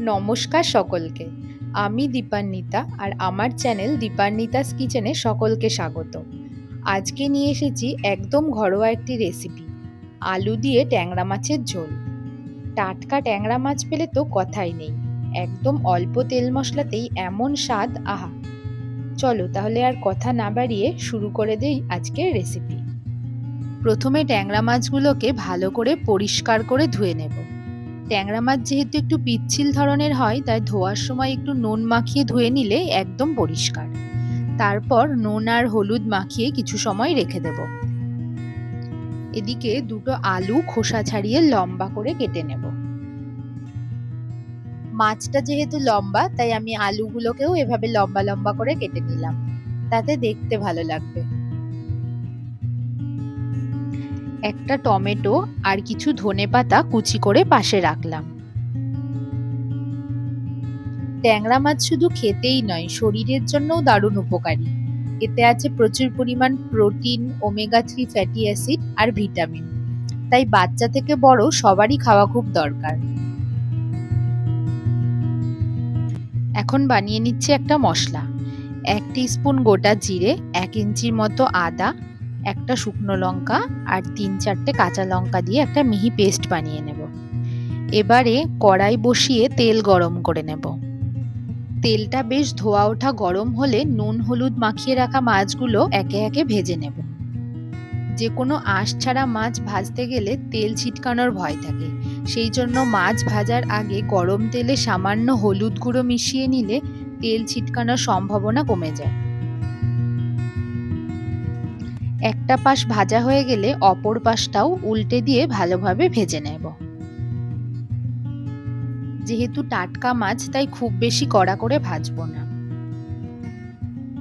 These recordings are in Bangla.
নমস্কার সকলকে। আমি দীপান্বিতা আর আমার চ্যানেল দীপান্বিতাস কিচেনে সকলকে স্বাগত। আজকে নিয়ে এসেছি একদম ঘরোয়া একটি রেসিপি, আলু দিয়ে ট্যাংরা মাছের ঝোল। টাটকা ট্যাংরা মাছ পেলে তো কথাই নেই, একদম অল্প তেল মশলাতেই এমন স্বাদ, আহা। চলো তাহলে আর কথা না বাড়িয়ে শুরু করে দেই আজকের রেসিপি। প্রথমে ট্যাংরা মাছগুলোকে ভালো করে পরিষ্কার করে ধুয়ে নেব। ট্যাংরা মাছ যেহেতু একটু পিচ্ছিল ধরনের হয়, তাই ধোয়ার সময় একটু নুন মাখিয়ে ধুয়ে নিলে একদম পরিষ্কার। তারপর নুন আর হলুদ মাখিয়ে কিছু সময় রেখে দেব। এদিকে দুটো আলু খোসা ছাড়িয়ে লম্বা করে কেটে নেব। মাছটা যেহেতু লম্বা, তাই আমি আলুগুলোকেও এভাবে লম্বা লম্বা করে কেটে নিলাম। তাতে দেখতে ভালো লাগবে। একটা টমেটো আর কিছু ধনে পাতা কুচি করে পাশে রাখলাম। ট্যাংরা মাছ শুধু খেতেই নয়, শরীরের জন্যও দারুণ উপকারী। এতে আছে প্রচুর পরিমাণ protein omega three fatty acid আর ভিটামিন। তাই বাচ্চা থেকে বড় সবারই খাওয়া খুব দরকার। এখন বানিয়ে নিচ্ছে একটা মশলা। এক স্পুন গোটা জিরে, এক ইঞ্চির মতো আদা একটা শুকনো লঙ্কা আর তিন চারটে কাঁচা লঙ্কা দিয়ে একটা মিহি পেস্ট বানিয়ে নেব। এবারে কড়াই বসিয়ে তেল গরম করে নেব। তেলটা বেশ ধোয়া ওঠা গরম হলে নুন হলুদ মাখিয়ে রাখা মাছগুলো একে একে ভেজে নেব। যে কোনো আঁশ ছাড়া মাছ ভাজতে গেলে তেল ছিটকানোর ভয় থাকে। সেই জন্য মাছ ভাজার আগে গরম তেলে সামান্য হলুদ গুঁড়ো মিশিয়ে নিলে তেল ছিটকানোর সম্ভাবনা কমে যায়। একটা পাশ ভাজা হয়ে গেলে অপর পাশটাও উল্টে দিয়ে ভালোভাবে ভেজে নেব। যেহেতু টাটকা মাছ, তাই খুব বেশি কড়া করে ভাজবো না।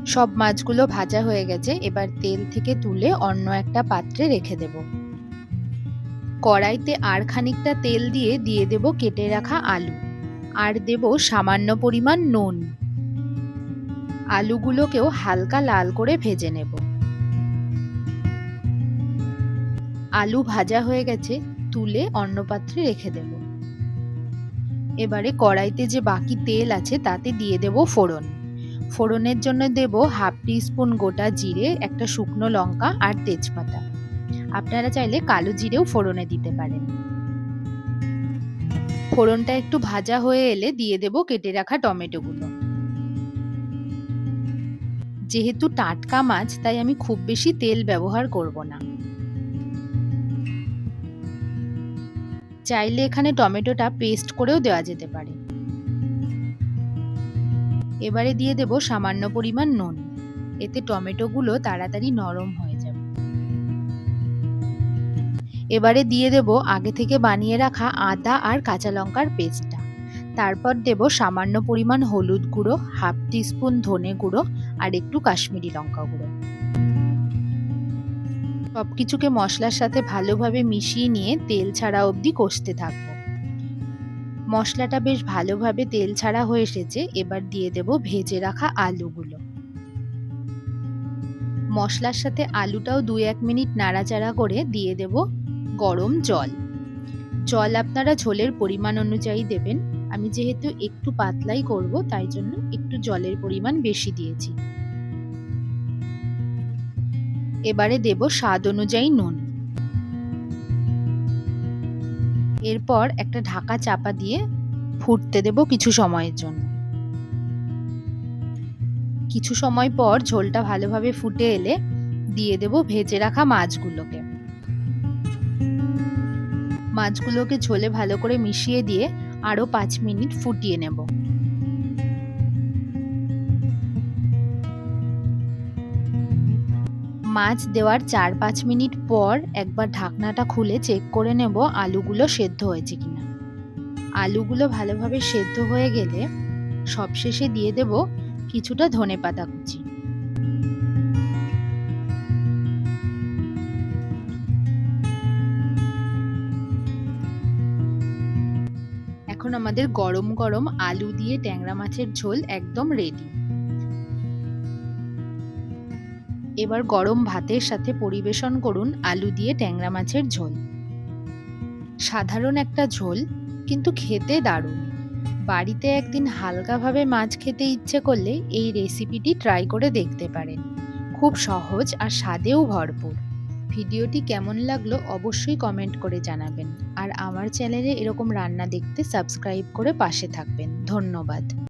সব মাছগুলো ভাজা হয়ে গেছে, এবার তেল থেকে তুলে অন্য একটা পাত্রে রেখে দেব। কড়াইতে আর খানিকটা তেল দিয়ে দিয়ে দেব কেটে রাখা আলু। আর দেব সামান্য পরিমাণ নুন। আলুগুলোকেও হালকা লাল করে ভেজে নেব। আলু ভাজা হয়ে গেছে, তুলে অন্য পাত্রে রেখে দেব। এবারে কড়াইতে যে বাকি তেল আছে, তাতে দিয়ে দেব ফোড়ন। ফোড়নের জন্য দেব হাফ টি স্পুন গোটা জিরে, একটা শুকনো লঙ্কা আর তেজপাতা। আপনারা চাইলে কালো জিরেও ফোড়নে দিতে পারেন। ফোড়নটা একটু ভাজা হয়ে এলে দিয়ে দেব কেটে রাখা টমেটোগুলো। যেহেতু টাটকা মাছ, তাই আমি খুব বেশি তেল ব্যবহার করব না। চাইলে এখানে টমেটোটা পেস্ট করেও দেওয়া যেতে পারে। এবারে দিয়ে দেব সামান্য পরিমাণ নুন। এতে টমেটোগুলো তাড়াতাড়ি নরম হয়ে যাবে। এবারে দিয়ে দেব আগে থেকে বানিয়ে রাখা আদা আর কাঁচা লঙ্কার পেস্টটা। তারপর দেব সামান্য পরিমাণ হলুদ গুঁড়ো, হাফ টিস্পুন ধনে গুঁড়ো আর একটু কাশ্মীরি লঙ্কা গুঁড়ো। সবকিছুকে মশলার সাথে ভালোভাবে মিশিয়ে নিয়ে তেল ছাড়া অবধি কষতে থাকব। মশলাটা বেশ ভালোভাবে তেল ছাড়া হয়ে এসেছে, এবার দিয়ে দেব ভেজে রাখা আলুগুলো। মশলার সাথে আলুটাও দু এক মিনিট নাড়াচাড়া করে দিয়ে দেব গরম জল। জল আপনারা ঝোলের পরিমাণ অনুযায়ী দেবেন। আমি যেহেতু একটু পাতলাই করব, তাই জন্য একটু জলের পরিমাণ বেশি দিয়েছি। এবারে দেব স্বাদ অনুযায়ী নুন। এরপর একটা ঢাকা চাপা দিয়ে ফুটতে দেব কিছু সময়ের জন্য। কিছু সময় পর ঝোলটা ভালোভাবে ফুটে এলে দিয়ে দেব ভেজে রাখা মাছগুলোকে। মাছগুলোকে ঝোলে ভালো করে মিশিয়ে দিয়ে আরও পাঁচ মিনিট ফুটিয়ে নেব। মাছ দেওয়ার চার পাঁচ মিনিট পর একবার ঢাকনাটা খুলে চেক করে নেব আলুগুলো সেদ্ধ হয়েছে কিনা। আলুগুলো ভালোভাবে সেদ্ধ হয়ে গেলে সবশেষে দিয়ে দেব কিছুটা ধনে পাতা কুচি। এখন আমাদের গরম গরম আলু দিয়ে ট্যাংরা মাছের ঝোল একদম রেডি এবার গরম ভাতের সাথে পরিবেশন করুন আলু দিয়ে ট্যাংরা মাছের ঝোল। সাধারণ একটা ঝোল, কিন্তু খেতে দারুণ। বাড়িতে একদিন হালকাভাবে মাছ খেতে ইচ্ছে করলে এই রেসিপিটি ট্রাই করে দেখতে পারেন। খুব সহজ আর স্বাদেও ভরপুর। ভিডিওটি কেমন লাগল অবশ্যই কমেন্ট করে জানাবেন। আর আমার চ্যানেলে এরকম রান্না দেখতে সাবস্ক্রাইব করে পাশে থাকবেন। ধন্যবাদ।